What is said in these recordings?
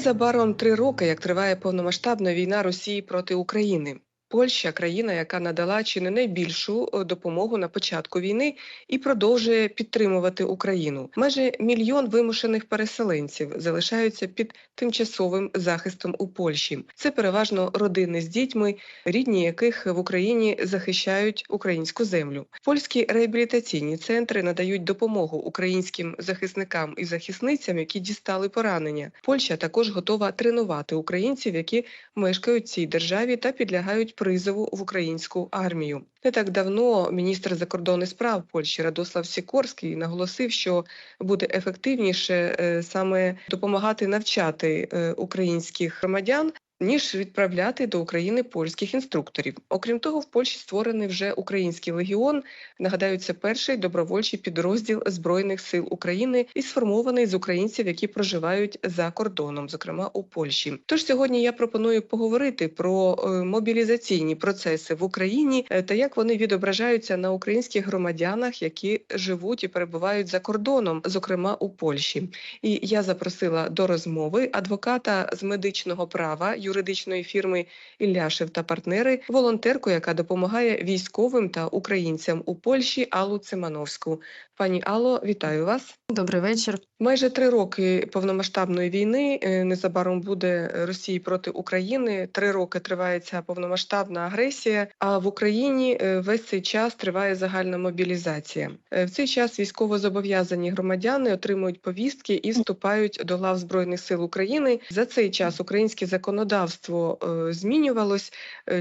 Незабаром три роки, як триває повномасштабна війна Росії проти України. Польща країна, яка надала чи не найбільшу е, допомогу на початку війни і продовжує підтримувати Україну. Майже мільйон вимушених переселенців залишаються під тимчасовим захистом у Польщі. Це переважно родини з дітьми, рідні яких в Україні захищають українську землю. Польські реабілітаційні центри надають допомогу українським захисникам і захисницям, які дістали поранення. Польща також готова тренувати українців, які мешкають в цій державі та підлягають призову в українську армію. Не так давно міністр закордонних справ Польщі Радослав Сікорський наголосив, що буде ефективніше е, саме допомагати навчати е, українських громадян. Ніж відправляти до України польських інструкторів. Окрім того, в Польщі створений вже український легіон. Нагадаю, це перший добровольчий підрозділ збройних сил України і сформований з українців, які проживають за кордоном, зокрема у Польщі. Тож сьогодні я пропоную поговорити про е, мобілізаційні процеси в Україні е, та як вони відображаються на українських громадянах, які живуть і перебувають за кордоном, зокрема у Польщі. І я запросила до розмови адвоката з медичного права юридичної фірми Ілляшев та партнери, волонтерку, яка допомагає військовим та українцям у Польщі Аллу Цимановську. Пані Алло, вітаю вас. Добрий вечір. Майже три роки повномасштабної війни е, незабаром буде Росії проти України. Три роки триває ця повномасштабна агресія. А в Україні е, весь цей час триває загальна мобілізація. Е, В цей час військовозобов'язані громадяни отримують повістки і вступають до лав збройних сил України. За цей час українське законодавство змінювалось.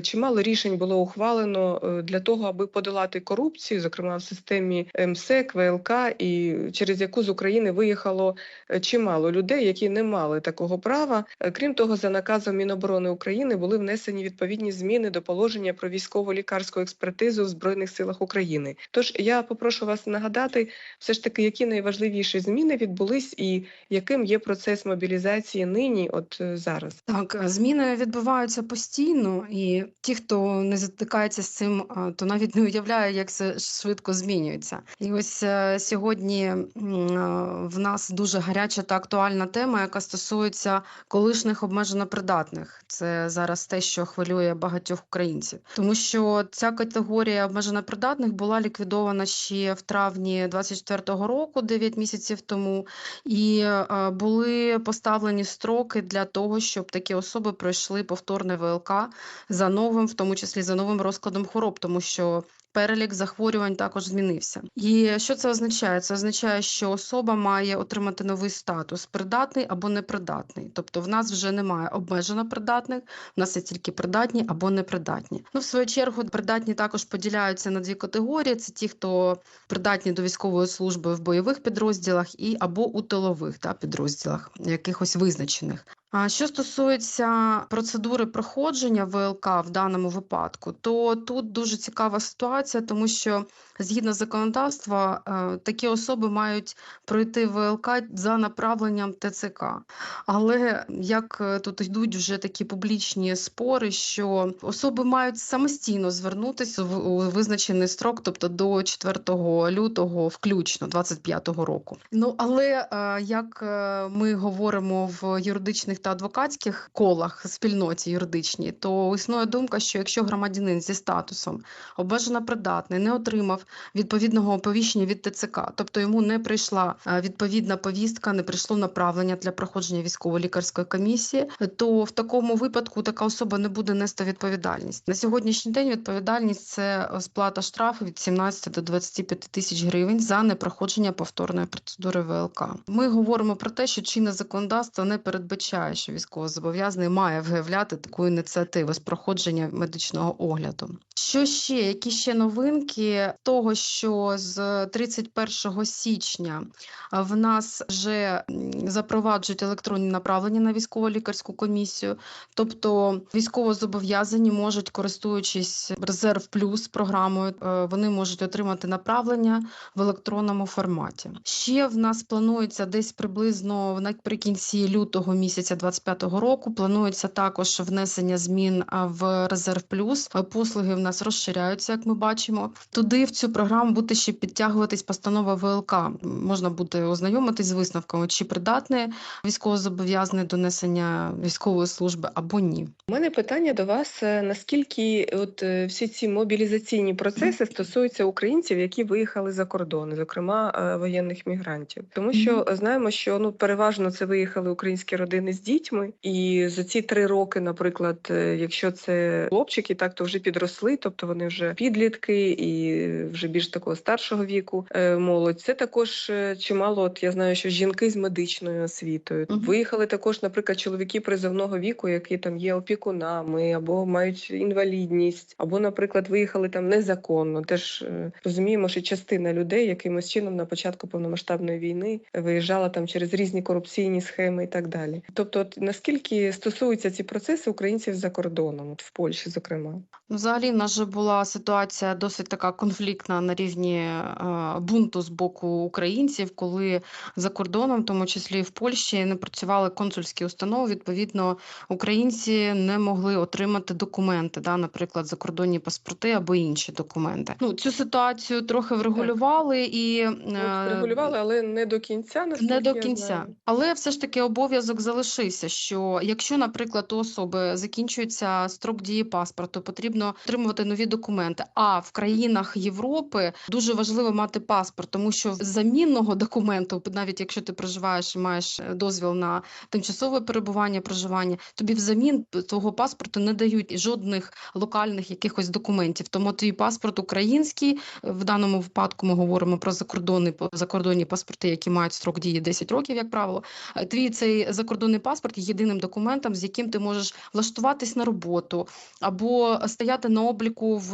Чимало рішень було ухвалено для того, аби подолати корупцію, зокрема в системі МСЕК, ВЛК, і через яку з України виїхало е, чимало людей, які не мали такого права. Е, Крім того, за наказом Міноборони України були внесені відповідні зміни до положення про військово-лікарську експертизу в збройних силах України. Тож я попрошу вас нагадати, все ж таки, які найважливіші зміни відбулись, і яким є процес мобілізації нині, от е, зараз. Так, зміни відбуваються постійно, і ті, хто не затикається з цим, то навіть не уявляє, як це швидко змінюється. І ось сьогодні е, в нас дуже гаряча та актуальна тема, яка стосується колишніх обмежено придатних. Це зараз те, що хвилює багатьох українців, тому що ця категорія обмежено придатних була ліквідована ще в травні 24-го року, 9 місяців тому, і е, були поставлені строки для того, щоб такі особи пройшли повторне ВЛК за новим, в тому числі за новим розкладом хвороб, тому що перелік захворювань також змінився. І що це означає? Це означає, що особа має отримати новий статус придатний або непридатний. Тобто в нас вже немає обмежено придатних, в нас є тільки придатні або непридатні. Ну, в свою чергу, придатні також поділяються на дві категорії: це ті, хто придатні до військової служби в бойових підрозділах і або у тилових та, підрозділах, якихось визначених. Що стосується процедури проходження ВЛК в даному випадку, то тут дуже цікава ситуація, тому що згідно законодавства е, такі особи мають пройти ВЛК за направленням ТЦК. Але як е, тут йдуть вже такі публічні спори, що особи мають самостійно звернутися у визначений строк, тобто до 4 лютого, включно 25-го року. Ну але е, як ми говоримо в юридичних та адвокатських колах спільноті юридичній, то існує думка, що якщо громадянин зі статусом обмежено придатний не отримав відповідного оповіщення від ТЦК, тобто йому не прийшла е, відповідна повістка, не прийшло направлення для проходження військово-лікарської комісії, то в такому випадку така особа не буде нести відповідальність. На сьогоднішній день відповідальність це сплата штрафу від 17 до 25 тисяч гривень за непроходження повторної процедури ВЛК. Ми говоримо про те, що чинне законодавство не передбачає, що військовозобов'язаний має виявляти таку ініціативу з проходження медичного огляду. Що ще? Які ще новинки того, що з 31 січня в нас вже запроваджують електронні направлення на військово-лікарську комісію, тобто військовозобов'язані можуть, користуючись резерв плюс програмою, е, вони можуть отримати направлення в електронному форматі. Ще в нас планується десь приблизно наприкінці лютого місяця 2025 року. Планується також внесення змін в резерв плюс. Послуги в нас розширяються, як ми бачимо. Туди в цю програму буде ще підтягуватись постанова ВЛК. Можна буде ознайомитись з висновками, чи придатне військовозобов'язаний до несення військової служби або ні. У мене питання до вас: е, наскільки от е, всі ці мобілізаційні процеси стосуються українців, які виїхали за кордон, зокрема е, воєнних мігрантів, тому що знаємо, що ну переважно це виїхали українські родини з дітьми, і за ці три роки, наприклад, е, якщо це хлопчики, так то вже підросли, тобто вони вже підлітки і вже більш такого старшого віку е, молодь. Це також е, чимало. От я знаю, що жінки з медичною освітою Мгм. виїхали також, наприклад, чоловіки призовного віку, які там є опікунами або мають інвалідність, або, наприклад, виїхали там незаконно. Теж розуміємо, що частина людей якимось чином на початку повномасштабної війни виїжджала там через різні корупційні схеми і так далі. Тобто, от наскільки стосуються ці процеси українців за кордоном, от в Польщі, зокрема. Ну, Взагалі, в нас же була ситуація досить така конфліктна на рівні е, бунту з боку українців, коли за кордоном, в тому числі в Польщі, не працювали консульські установи. Відповідно, українці не могли отримати документи, да, наприклад, закордонні паспорти або інші документи. Ну, цю ситуацію трохи врегулювали і От е, регулювали, але не до кінця, не до кінця, але все ж таки обов'язок залишився. Що якщо, наприклад, у особи закінчується строк дії паспорту, потрібно отримувати нові документи. А в країнах Європи дуже важливо мати паспорт, тому що замінного документу, навіть якщо ти проживаєш і маєш е, дозвіл на тимчасове перебування, проживання, тобі взамін твого паспорту не дають жодних локальних якихось документів. Тому твій паспорт український в даному випадку ми говоримо про закордонні закордонні паспорти, які мають строк дії 10 років, як правило. Е, Твій цей закордонний паспорт є єдиним документом, з яким ти можеш влаштуватись на роботу або стояти на обліку в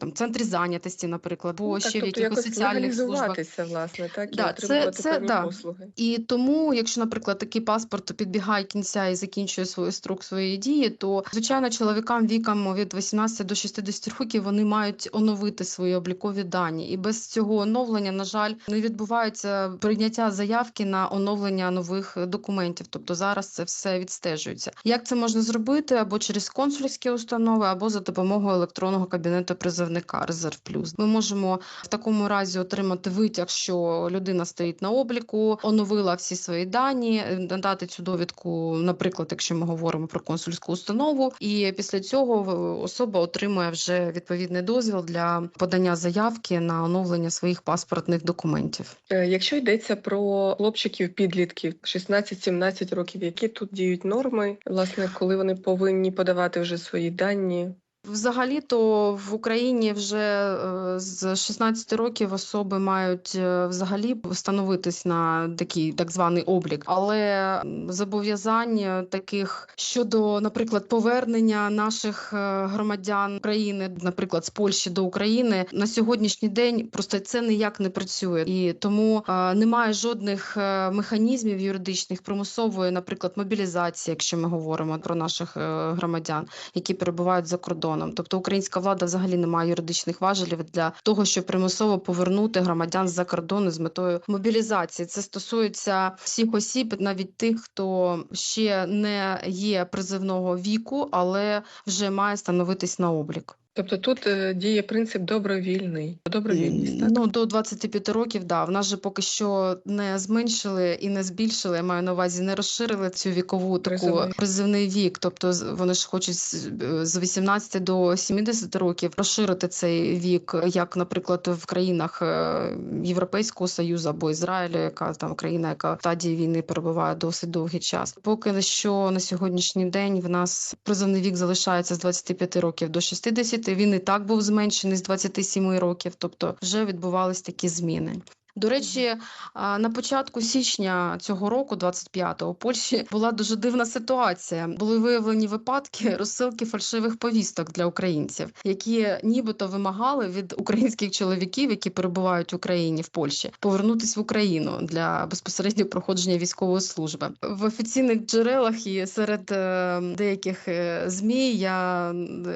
там, центрі зайнятості, наприклад, або Ну, так, ще в тобто якихось соціальних службах. власне, так, і це- отримувати це да. послуги. І тому, якщо, наприклад, такий паспорт підбігає кінця і закінчує свою строк своєї дії, то звичайно чоловікам віком від 18 до 60 років вони мають оновити свої облікові дані. І без цього оновлення, на жаль, не відбувається прийняття заявки на оновлення нових документів. Тобто зараз це все відстежується. Як це можна зробити? Або через консульські установи, або за допомогою електронного кабінету призовника Резерв Плюс. Ми можемо в такому разі отримати витяг, що людина стоїть на обліку, оновила всі свої дані, е, надати цю довідку, наприклад, якщо ми говоримо про консульську установу, і після цього особа отримує вже відповідний дозвіл для подання заявки на оновлення своїх паспортних документів. Е, Якщо йдеться про хлопчиків підлітків 16-17 років, які тут діють норми, власне, коли вони повинні подавати вже свої дані? Взагалі-то в Україні вже е, з 16 років особи мають е, взагалі встановитись на такий так званий облік, але зобов'язань таких щодо, наприклад, повернення наших е, громадян України, наприклад, з Польщі до України на сьогоднішній день просто це ніяк не працює, і тому немає жодних механізмів юридичних примусової, наприклад, мобілізації, якщо ми говоримо про наших громадян які перебувають за кордоном. Тобто українська влада взагалі не має юридичних важелів для того, щоб примусово повернути громадян з-за кордону з метою мобілізації. Це стосується всіх осіб, навіть тих, хто ще не є призивного віку, але вже має становитись на облік. Тобто тут е, діє принцип добровільний. Добровільність, так? Ну, до 25 років, да. В нас же поки що не зменшили і не збільшили, я маю на увазі, не розширили цю вікову таку Призовний. призивний вік. Тобто вони ж хочуть з з 18 до 70 років розширити цей вік, як, наприклад, в країнах е, Європейського Союзу або Ізраїлю, яка там країна, яка в стадії війни перебуває досить довгий час. Поки що на сьогоднішній день в нас призовний вік залишається з 25 років до 60. Він і так був зменшений з 27 років, тобто вже відбувались такі зміни. До речі, на початку січня цього року, 25-го, у Польщі була дуже дивна ситуація. Були виявлені випадки розсилки фальшивих повісток для українців, які нібито вимагали від українських чоловіків, які перебувають в Україні в Польщі, повернутись в Україну для безпосередньо проходження військової служби. В офіційних джерелах і серед е, деяких е, змі я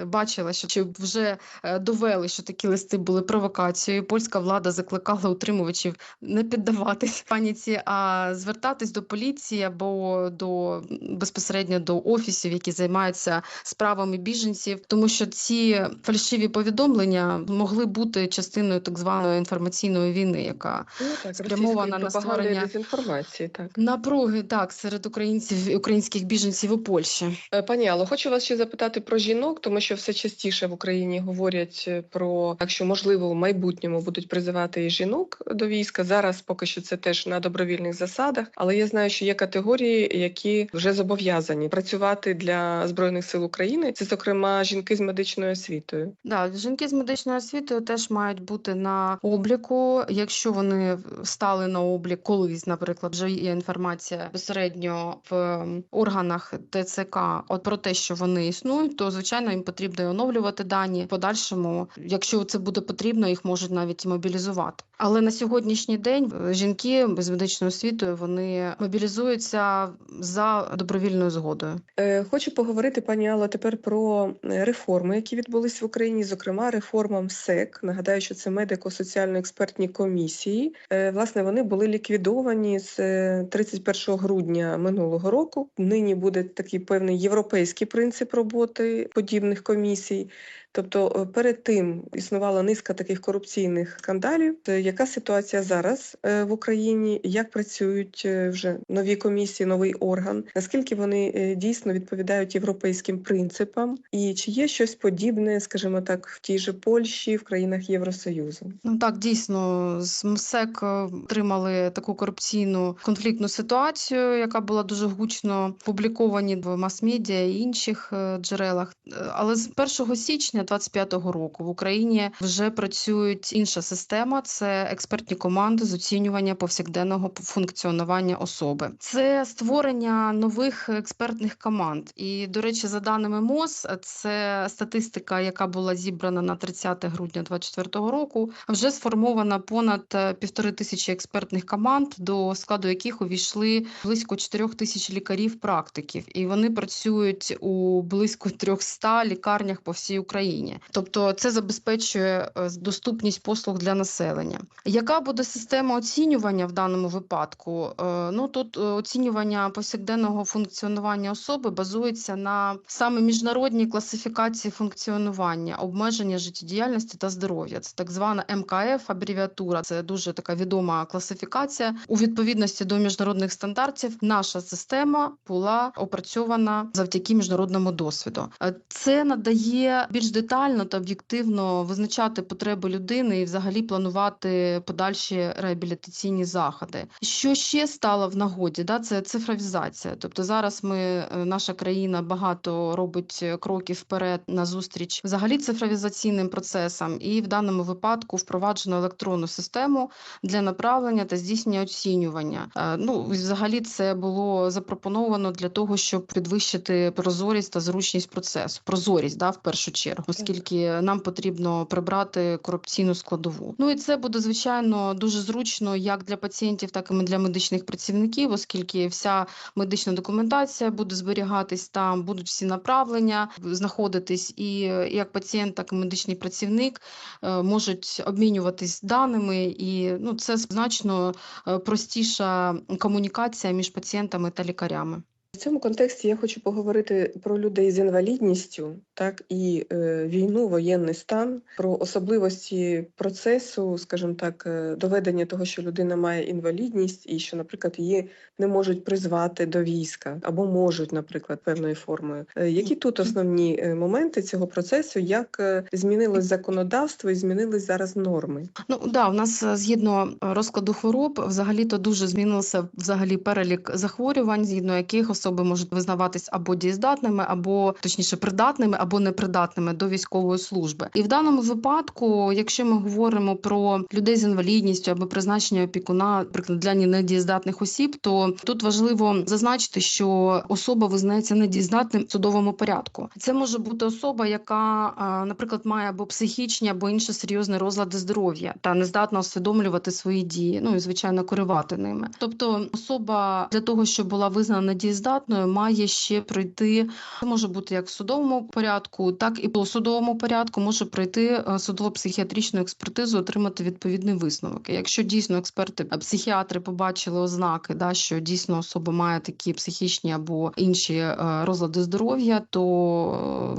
бачила, що вже е, довели, що такі листи були провокацією. Польська влада закликала утримувачів глядачів не піддаватись паніці, а звертатись до поліції або до безпосередньо до офісів, які займаються справами біженців, тому що ці фальшиві повідомлення могли бути частиною так званої інформаційної війни, яка Ну так, спрямована на створення дезінформації, так. напруги так серед українців українських біженців у Польщі. Е, Пані Алло, хочу вас ще запитати про жінок, тому що все частіше в Україні говорять е, про так, що можливо в майбутньому будуть призивати і жінок до війська. Зараз поки що це теж на добровільних засадах, але я знаю, що є категорії, які вже зобов'язані працювати для збройних сил України. Це зокрема жінки з медичною освітою. Да, жінки з медичною освітою теж мають бути на обліку. Якщо вони стали на облік колись, наприклад, вже є інформація безпосередньо в органах ТЦК от про те, що вони існують, то звичайно їм потрібно і оновлювати дані. В подальшому, якщо це буде потрібно, їх можуть навіть мобілізувати. Але на сьогоднішній день е, жінки без медичною освітою вони мобілізуються за добровільною згодою. Е, Хочу поговорити, пані Алло, тепер про е, реформи, які відбулись в Україні, зокрема реформа МСЕК. Нагадаю, що це медико-соціально-експертні комісії. Власне, вони були ліквідовані з е, 31 грудня минулого року. Нині буде такий певний європейський принцип роботи подібних комісій. Тобто е, перед тим існувала низка таких корупційних скандалів. Е, Яка ситуація зараз е, в Україні? Як працюють вже нові комісії, новий орган? Наскільки вони дійсно відповідають європейським принципам? І чи є щось подібне, скажімо так, в тій же Польщі, в країнах Євросоюзу? Ну так, дійсно, з МСЕК отримали таку корупційну конфліктну ситуацію, яка була дуже гучно публіковані в мас-медіа і інших джерелах. Але з 1 січня 2025 року в Україні вже працюють інша система: це експертні команди з оцінювання повсякденного функціонування особи. Це створення нових експертних команд. І, до речі, за даними МОЗ, це статистика, яка була зібрана на 30 грудня 2024 року. Вже сформовано понад півтори тисячі експертних команд, до складу яких увійшли близько 4 тисяч лікарів-практиків, і вони працюють у близько 300 лікарнях по всій Україні. Тобто, це забезпечує е, доступність послуг для населення. Яка буде система оцінювання в даному випадку? Е, Ну тут е, оцінювання повсякденного функціонування особи базується на саме міжнародній класифікації функціонування, обмеження життєдіяльності та здоров'я. Це так звана МКФ абревіатура. Це дуже така відома класифікація. У відповідності до міжнародних стандартів наша система була опрацьована завдяки міжнародному досвіду. Це надає більш детально та об'єктивно визначати потреби людини і взагалі планувати подальші реабілітаційні заходи. Що ще стало в нагоді? Да, це цифровізація. Тобто зараз ми, е, наша країна багато робить е, кроків вперед на зустріч взагалі цифровізаційним процесам, і в даному випадку впроваджено електронну систему для направлення та здійснення оцінювання. Е, Ну взагалі це було запропоновано для того, щоб підвищити прозорість та зручність процесу. Прозорість, да, в першу чергу, оскільки нам потрібно прибрати корупційну складову. Ну і це буде звичайно дуже зручно як для пацієнтів, так і для медичних працівників, оскільки вся медична документація буде зберігатись там, будуть всі направлення знаходитись, і як пацієнт, так і медичний працівник е, можуть обмінюватись даними, і ну це значно е, простіша комунікація між пацієнтами та лікарями. В цьому контексті я хочу поговорити про людей з інвалідністю, так і е, війну, воєнний стан, про особливості процесу, скажімо так, е, доведення того, що людина має інвалідність, і що, наприклад, її не можуть призвати до війська або можуть, наприклад, певною формою. Е, які тут основні е, моменти цього процесу, як е, змінилось законодавство і змінились зараз норми? Ну да, у нас згідно розкладу хвороб, взагалі то дуже змінився взагалі перелік захворювань, згідно яких особи можуть визнаватись або дієздатними, або точніше придатними, або непридатними до військової служби. І в даному випадку, якщо ми говоримо про людей з інвалідністю або призначення опікуна, наприклад, для недієздатних осіб, то тут важливо зазначити, що особа визнається недієздатним в судовому порядку. Це може бути особа, яка, наприклад, має або психічні, або інші серйозні розлади здоров'я та не здатна усвідомлювати свої дії, ну і звичайно керувати ними. Тобто, особа для того, щоб була визнана недієздатною, має ще пройти це може бути як в судовому порядку. так і по судовому порядку може пройти е, судово-психіатричну експертизу, отримати відповідний висновок. Якщо дійсно експерти, е, психіатри побачили ознаки, да, що дійсно особа має такі психічні або інші е, розлади здоров'я, то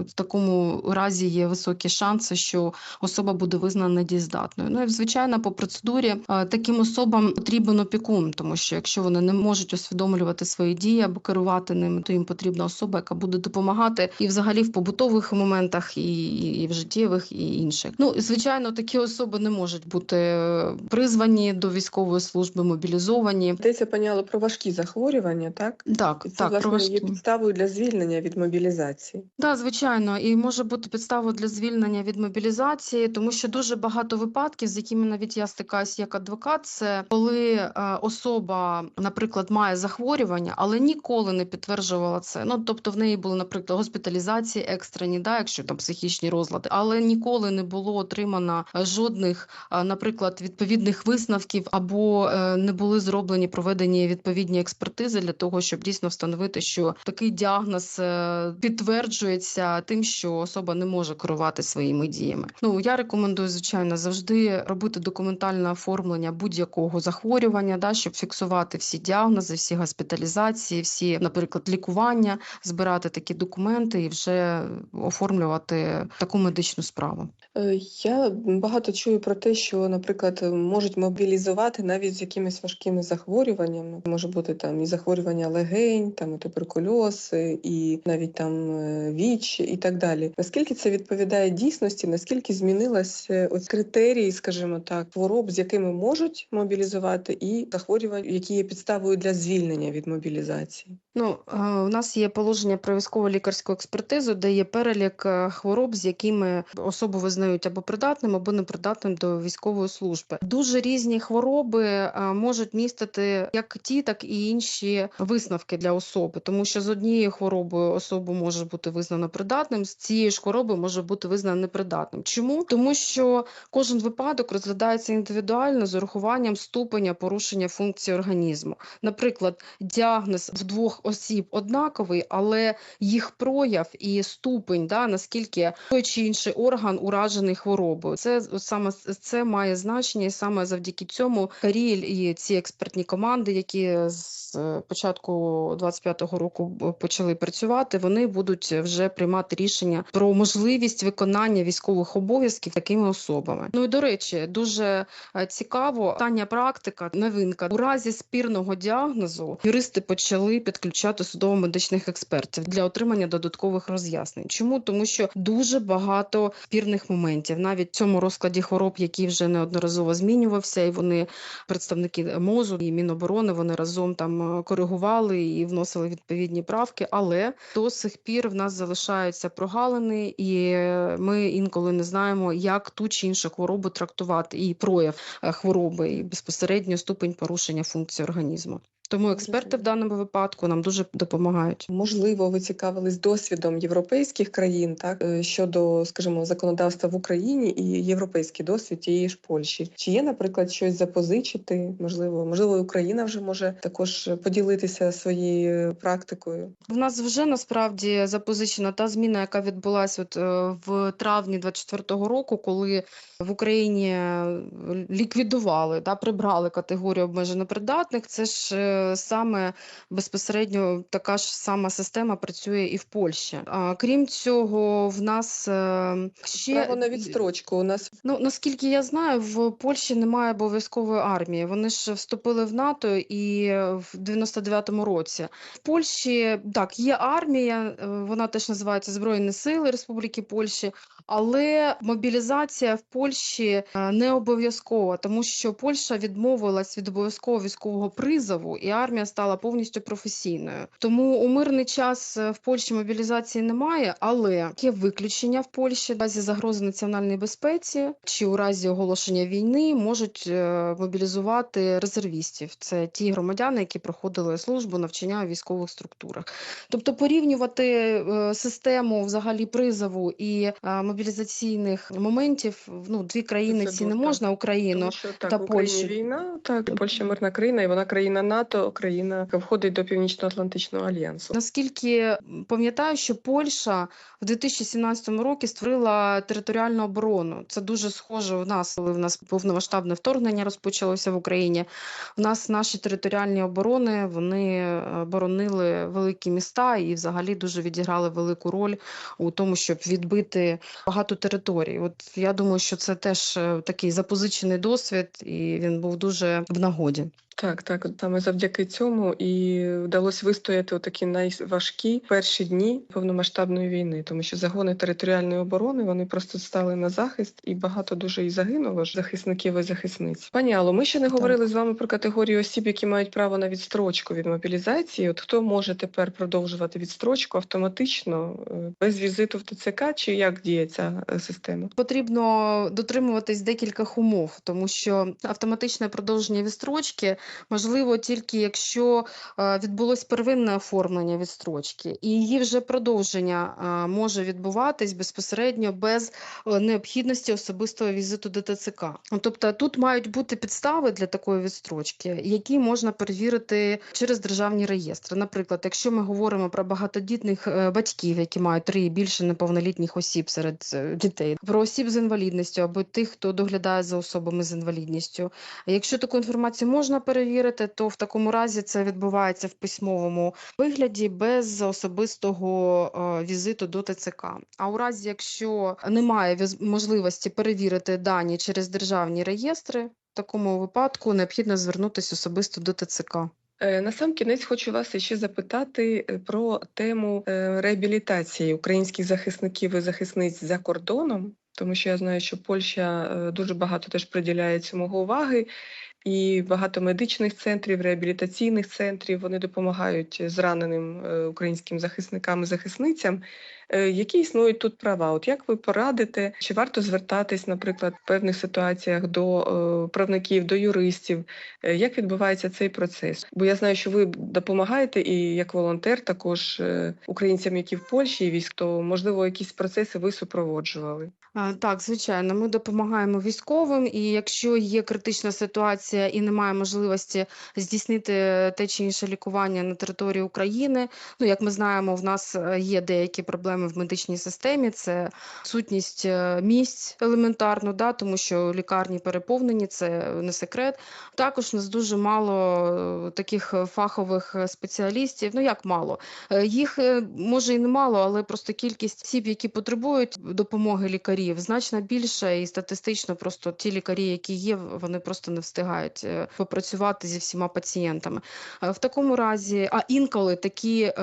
в такому разі є високі шанси, що особа буде визнана недієздатною. Ну і звичайно, по процедурі таким особам потрібен опікун, тому що якщо вони не можуть усвідомлювати свої дії або керувати ними, то їм потрібна особа, яка буде допомагати і взагалі в побутових моментах, і, і в життєвих, і інших. Ну і звичайно, такі особи не можуть бути е, призвані до військової служби, мобілізовані. Йдеться поняло про важкі захворювання, так? Так, І це, так, про власне, є підставою для звільнення від мобілізації. Да, звичайно, і може бути підставою для звільнення від мобілізації, тому що дуже багато випадків, з якими навіть я стикаюся як адвокат, це коли е, особа, наприклад, має захворювання, але ніколи не підтверджувала це. Ну тобто в неї були, наприклад, госпіталізації екстрені, да, якщо там психічні розлади, але ніколи не було отримано е, жодних, е, наприклад, відповідних висновків або е, не були зроблені проведені відповідні експертизи для того, щоб дійсно встановити, що такий діагноз підтверджується тим, що особа не може керувати своїми діями. Ну я рекомендую, звичайно, завжди робити документальне оформлення будь-якого захворювання, да, щоб фіксувати всі діагнози, всі госпіталізації, всі, наприклад, лікування, збирати такі документи і вже оформлювати таку медичну справу. Е, Я багато чую про те, що, наприклад, можуть мобілізувати навіть з якимись важкими захворюваннями. Може бути там і захворювання легень, там і туберкульоз, е, і навіть там е, ВІЧ і так далі. Наскільки це відповідає дійсності? Наскільки змінилась е, ось критерії, скажімо так, хвороб, з якими можуть мобілізувати, і захворювань, які є підставою для звільнення від мобілізації? Ну, е, у нас є положення про військово лікарську експертизу, де є перелік е, хвороб, з якими особу визнають або придатним, або непридатним до військової служби. Дуже різні хвороби е, можуть містити як ті, так і інші висновки для особи, тому що з однією хворобою особа може бути визнана придатним, з цією ж хворобою може бути визнана непридатним. Чому? Тому що кожен випадок розглядається індивідуально з урахуванням ступеня порушення функції організму. Наприклад, діагноз в двох осіб однаковий, але їх прояв і ступень, да, наскільки той чи інший орган уражений хворобою. Це саме це має значення, і саме завдяки цьому Каріль і ці експертні команди, які з е, початку 25-го року почали працювати, вони будуть вже приймати рішення про можливість виконання військових обов'язків такими особами. Ну і до речі, дуже е, цікаво остання практика, новинка у разі спірного діагнозу юристи почали підключати судово-медичних експертів для отримання додаткових роз'яснень. Чому тому, що дуже багато спірних моментів, навіть в цьому розкладі хвороб, який вже неодноразово змінювався, і вони представники МОЗу і Міноборони вони разом там е, коригували і вносили відповідні правки. Але до сих пір в нас залишаються прогалини, і е, ми інколи не знаємо, як ту чи іншу хворобу трактувати, і прояв е, хвороби, і безпосередньо ступень порушення функції організму. Тому експерти в даному випадку нам дуже допомагають. Можливо, ви цікавились досвідом європейських країн, так е, щодо, скажімо, законодавства в Україні і європейський досвід тієї ж Польщі. Чи є, наприклад, щось запозичити? Можливо, можливо, Україна вже може також поділитися своєю практикою. В нас вже насправді запозичена та зміна, яка відбулася от е, в травні 24-го року, коли в Україні е, ліквідували та прибрали категорію обмежено придатних. Це ж саме безпосередньо така ж сама система працює і в Польщі. А крім цього, в нас е, ще Право на відстрочку у нас Ну, наскільки я знаю, в Польщі немає обов'язкової армії. Вони ж вступили в НАТО і в 99-му році. В Польщі так є армія, е, вона теж називається Збройні Сили Республіки Польщі, але мобілізація в Польщі е, не обов'язкова, тому що Польща відмовилась від обов'язкового військового призову, і армія стала повністю професійною. Тому у мирний час е, в Польщі мобілізації немає, але є виключення в Польщі в разі загрози національній безпеці чи у разі оголошення війни можуть е, мобілізувати резервістів. Це ті громадяни, які проходили службу навчання у військових структурах. Тобто порівнювати е, систему взагалі призову і мобілізаційних моментів ну дві країни Це ці не можна Україну. Тому що так, та Україні Польщі. війна, так, Польща мирна країна, і вона країна НАТО, НАТО країна, яка входить до Північно-Атлантичного альянсу. Наскільки пам'ятаю, що Польща в 2017 році створила територіальну оборону. Це дуже схоже у нас, коли в нас повномасштабне вторгнення розпочалося в Україні. У нас наші територіальні оборони вони е, боронили великі міста і взагалі дуже відіграли велику роль у тому, щоб відбити багато територій. От я думаю, що це теж е, такий запозичений досвід, і він був дуже в нагоді. Так, так, саме завдяки цьому і вдалося вистояти такі найважкі перші дні повномасштабної війни, тому що загони територіальної оборони вони просто стали на захист, і багато дуже і загинуло ж захисників і захисниць. Пані Алло, ми ще не Так. говорили з вами про категорію осіб, які мають право на відстрочку від мобілізації. От хто може тепер продовжувати відстрочку автоматично е, без візиту в ТЦК, чи як діє ця е, система? Потрібно дотримуватись декількох умов, тому що автоматичне продовження відстрочки можливо тільки якщо е, відбулось первинне оформлення відстрочки, і її вже продовження е, може відбуватись безпосередньо без е, необхідності особистого візиту до ТЦК. Тобто тут мають бути підстави для такої відстрочки, які можна перевірити через державні реєстри. Наприклад, якщо ми говоримо про багатодітних батьків, які мають три і більше неповнолітніх осіб серед дітей, про осіб з інвалідністю або тих, хто доглядає за особами з інвалідністю. Якщо таку інформацію можна перевірити, то в такому разі це відбувається в письмовому вигляді без особистого е, візиту до ТЦК. А у разі, якщо немає можливості перевірити дані через державні реєстри, в такому випадку необхідно звернутися особисто до ТЦК. Е, На сам кінець хочу вас ще запитати е, про тему реабілітації українських захисників і захисниць за кордоном, тому що я знаю, що Польща дуже багато теж приділяє цьому уваги, і багато медичних центрів, реабілітаційних центрів вони допомагають зраненим е, українським захисникам і захисницям. Е, Які існують тут права? От як ви порадите, чи варто звертатись, наприклад, в певних ситуаціях до е, правників, до юристів? Е, Як відбувається цей процес? Бо я знаю, що ви допомагаєте і як волонтер також українцям, які в Польщі і військ, то можливо якісь процеси ви супроводжували. Так, звичайно, ми допомагаємо військовим, і якщо є критична ситуація і немає можливості здійснити те чи інше лікування на території України, ну як ми знаємо, в нас є деякі проблеми в медичній системі, це сутність е, місць елементарно, да, тому що лікарні переповнені, це не секрет. Також у нас дуже мало е, таких е, фахових спеціалістів. Ну як мало? Їх може і немало, але просто кількість осіб, які потребують допомоги лікарів, значно більша, і статистично просто ті лікарі, які є, вони просто не встигають попрацювати зі всіма пацієнтами. В такому разі, а інколи такі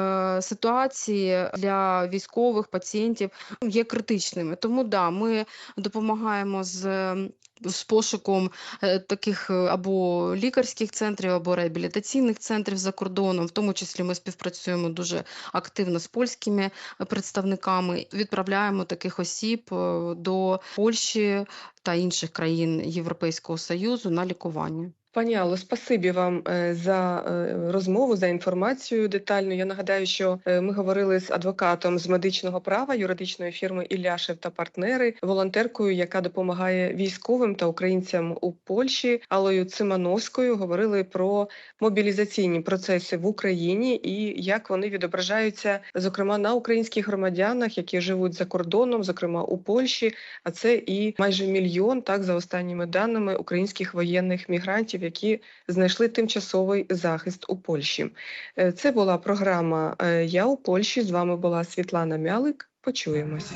ситуації для військових пацієнтів є критичними. Тому да, ми допомагаємо з. ем, З пошуком е, таких е, або лікарських центрів, або реабілітаційних центрів за кордоном, в тому числі ми співпрацюємо дуже активно з польськими е, представниками. Відправляємо таких осіб до Польщі та інших країн Європейського Союзу на лікування. Пані Алло, спасибі вам е, за е, розмову, за інформацію детальну. Я нагадаю, що е, ми говорили з адвокатом з медичного права юридичної фірми Ілляшев та партнери, волонтеркою, яка допомагає військовим та українцям у Польщі, Аллою Цимановською. Говорили про мобілізаційні процеси в Україні і як вони відображаються, зокрема на українських громадянах, які живуть за кордоном, зокрема у Польщі. А це і майже мільйон, так за останніми даними українських воєнних мігрантів, які знайшли тимчасовий захист у Польщі. Е, Це була програма е, Я у Польщі. З вами була Світлана Мялик. Почуємось.